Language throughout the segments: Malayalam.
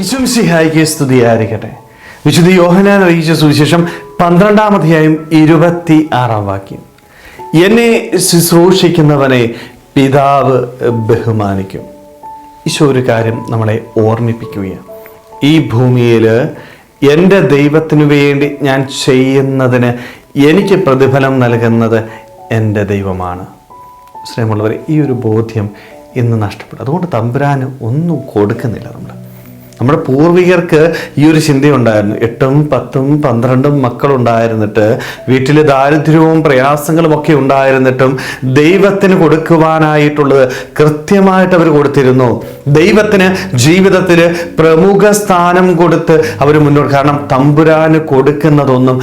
വിശുംസിഹായിക്ക് സ്തുതിയായിരിക്കട്ടെ. വിശുദ്ധ യോഹനാൻ അറിയിച്ച സുവിശേഷം പന്ത്രണ്ടാം അധ്യായം ഇരുപത്തി ആറാം വാക്യം. എന്നെ ശുശ്രൂഷിക്കുന്നവനെ പിതാവ് ബഹുമാനിക്കും. ഈശോ ഒരു കാര്യം നമ്മളെ ഓർമ്മിപ്പിക്കുകയാണ്. ഈ ഭൂമിയിൽ എന്റെ ദൈവത്തിനു വേണ്ടി ഞാൻ ചെയ്യുന്നതിന് എനിക്ക് പ്രതിഫലം നൽകുന്നത് എന്റെ ദൈവമാണ്. സ്നേഹമുള്ളവർ ഈ ഒരു ബോധ്യം ഇന്ന് നഷ്ടപ്പെടും. അതുകൊണ്ട് തമ്പുരാന് ഒന്നും കൊടുക്കുന്നില്ല നമ്മൾ നമ്മുടെ പൂർവികർക്ക് ഈ ഒരു ചിന്തയുണ്ടായിരുന്നു. എട്ടും പത്തും പന്ത്രണ്ടും മക്കളുണ്ടായിരുന്നിട്ട് വീട്ടിൽ ദാരിദ്ര്യവും പ്രയാസങ്ങളും ഒക്കെ ഉണ്ടായിരുന്നിട്ടും ദൈവത്തിന് കൊടുക്കുവാനായിട്ടുള്ളത് കൃത്യമായിട്ട് അവർ കൊടുത്തിരുന്നു. ദൈവത്തിന് ജീവിതത്തിൽ പ്രമുഖ സ്ഥാനം കൊടുത്ത് അവർ മുന്നോട്ട് കാരണം തമ്പുരാന് കൊടുക്കുന്നതൊന്നും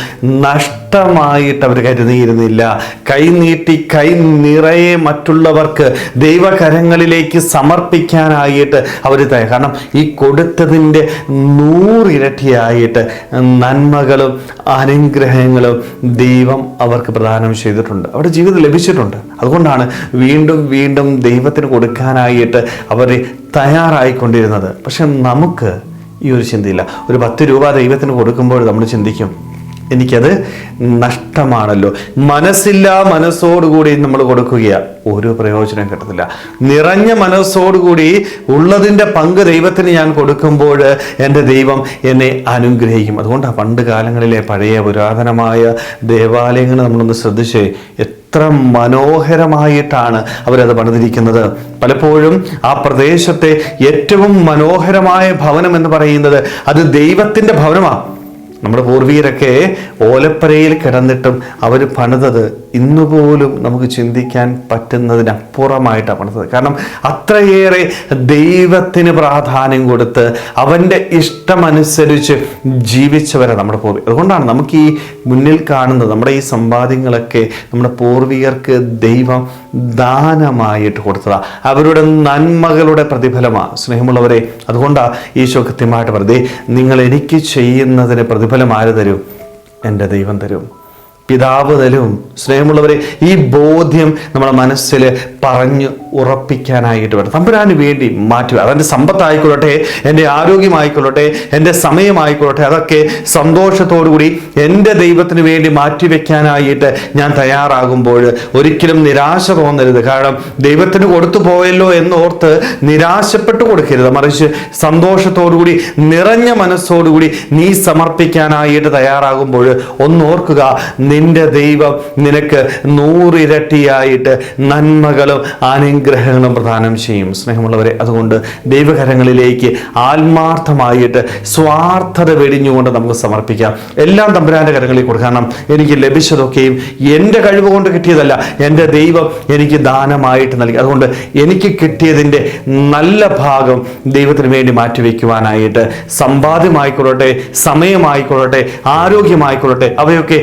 നഷ്ടമായിട്ട് അവർ കരുതിയിരുന്നില്ല. കൈ നീട്ടി കൈ നിറയെ മറ്റുള്ളവർക്ക് ദൈവകരങ്ങളിലേക്ക് സമർപ്പിക്കാനായിട്ട് അവർ കാരണം ഈ കൊടുത്തതിന്റെ നൂറിരട്ടിയായിട്ട് നന്മകളും അനുഗ്രഹങ്ങളും ദൈവം അവർക്ക് പ്രദാനം ചെയ്തിട്ടുണ്ട്. അവരുടെ ജീവിതം ലഭിച്ചിട്ടുണ്ട്. അതുകൊണ്ടാണ് വീണ്ടും വീണ്ടും ദൈവത്തിന് കൊടുക്കാനായിട്ട് അവർ തയ്യാറായിക്കൊണ്ടിരുന്നത്. പക്ഷെ നമുക്ക് ഈ ഒരു ചിന്തയില്ല. ഒരു പത്ത് രൂപ ദൈവത്തിന് കൊടുക്കുമ്പോൾ നമ്മൾ ചിന്തിക്കും എനിക്കത് നഷ്ടമാണല്ലോ. മനസ്സില്ല മനസ്സോടുകൂടി നമ്മൾ കൊടുക്കുകയാണ് ഒരു പ്രയോജനം കിട്ടത്തില്ല. നിറഞ്ഞ മനസ്സോടുകൂടി ഉള്ളതിന്റെ പങ്ക് ദൈവത്തിന് ഞാൻ കൊടുക്കുമ്പോൾ എന്റെ ദൈവം എന്നെ അനുഗ്രഹിക്കും. അതുകൊണ്ടാണ് പണ്ട് കാലങ്ങളിലെ പഴയ പുരാതനമായ ദേവാലയങ്ങൾ നമ്മളൊന്ന് ശ്രദ്ധിച്ച്. എത്ര മനോഹരമായിട്ടാണ് അവരത് പണിതിരിക്കുന്നത്. പലപ്പോഴും ആ പ്രദേശത്തെ ഏറ്റവും മനോഹരമായ ഭവനം എന്ന് പറയുന്നത് അത് ദൈവത്തിന്റെ ഭവനമാണ് നമ്മുടെ പൂർവീകരൊക്കെ ഓലപ്പരയിൽ കിടന്നിട്ടും അവർ പണിതത് ഇന്നുപോലും നമുക്ക് ചിന്തിക്കാൻ പറ്റുന്നതിനപ്പുറമായിട്ടാണ് പണിതത്. കാരണം അത്രയേറെ ദൈവത്തിന് പ്രാധാന്യം കൊടുത്ത് അവന്റെ ഇഷ്ടമനുസരിച്ച് ജീവിച്ചവരെ നമ്മുടെ പൂർവി അതുകൊണ്ടാണ് നമുക്ക് ഈ മുന്നിൽ കാണുന്നത് നമ്മുടെ ഈ സമ്പാദ്യങ്ങളൊക്കെ നമ്മുടെ പൂർവികർക്ക് ദൈവം ദാനമായിട്ട് കൊടുത്തതാണ് അവരുടെ നന്മകളുടെ പ്രതിഫലമാണ് സ്നേഹമുള്ളവരെ അതുകൊണ്ടാണ് ഈശോ കൃത്യമായിട്ട് പറഞ്ഞത്. നിങ്ങൾ എനിക്ക് ചെയ്യുന്നതിന് പ്രതിഫലം ആര് തരും? എന്റെ ദൈവം തരും. പിതാവ് തരും സ്നേഹമുള്ളവരെ ഈ ബോധ്യം നമ്മുടെ മനസ്സിൽ പറഞ്ഞ് ഉറപ്പിക്കാനായിട്ട് വേണം തമ്പുരാന് വേണ്ടി മാറ്റുക. അതെന്റെ സമ്പത്തായിക്കൊള്ളട്ടെ എന്റെ ആരോഗ്യമായിക്കൊള്ളട്ടെ എന്റെ സമയമായിക്കൊള്ളട്ടെ അതൊക്കെ സന്തോഷത്തോടുകൂടി എന്റെ ദൈവത്തിന് വേണ്ടി മാറ്റിവെക്കാനായിട്ട് ഞാൻ തയ്യാറാകുമ്പോൾ ഒരിക്കലും നിരാശ തോന്നരുത്. കാരണം ദൈവത്തിന് കൊടുത്തു പോയല്ലോ എന്നോർത്ത് നിരാശപ്പെട്ടു കൊടുക്കരുത്. മറിച്ച് സന്തോഷത്തോടുകൂടി നിറഞ്ഞ മനസ്സോടുകൂടി നീ സമർപ്പിക്കാനായിട്ട് തയ്യാറാകുമ്പോൾ ഒന്നോർക്കുക നിന്റെ ദൈവം നിനക്ക് നൂറിരട്ടിയായിട്ട് നന്മകളും അനുഗ്രഹങ്ങളും പ്രദാനം ചെയ്യും. സ്നേഹമുള്ളവരെ അതുകൊണ്ട് ദൈവകരങ്ങളിലേക്ക് ആത്മാർത്ഥമായിട്ട് സ്വാർത്ഥത വെടിഞ്ഞുകൊണ്ട് നമുക്ക് സമർപ്പിക്കാം. എല്ലാം തമ്പുരാന്റെ കരങ്ങളിൽ കൊടുക്കണം എനിക്ക് ലഭിച്ചതൊക്കെയും എന്റെ കഴിവ് കൊണ്ട് കിട്ടിയതല്ല. എന്റെ ദൈവം എനിക്ക് ദാനമായിട്ട് നൽകി. അതുകൊണ്ട് എനിക്ക് കിട്ടിയതിന്റെ നല്ല ഭാഗം ദൈവത്തിന് വേണ്ടി മാറ്റിവെക്കുവാനായിട്ട് സമ്പാദ്യമായിക്കൊള്ളട്ടെ സമയമായിക്കൊള്ളട്ടെ ആരോഗ്യമായിക്കൊള്ളട്ടെ അവയൊക്കെ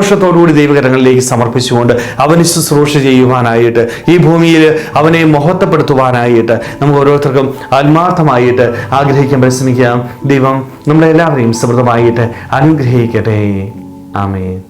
സന്തോഷത്തോടുകൂടി ദൈവകരങ്ങളിലേക്ക് സമർപ്പിച്ചുകൊണ്ട് അവന് ശുശ്രൂഷ ചെയ്യുവാനായിട്ട് ഈ ഭൂമിയിൽ അവനെ മഹത്വപ്പെടുത്തുവാനായിട്ട് നമുക്ക് ഓരോരുത്തർക്കും ആത്മാർത്ഥമായിട്ട് ആഗ്രഹിക്കാൻ പരിശ്രമിക്കാം. ദൈവം നമ്മളെല്ലാവരെയും സമൃദ്ധമായിട്ട് അനുഗ്രഹിക്കട്ടെ. ആമേൻ.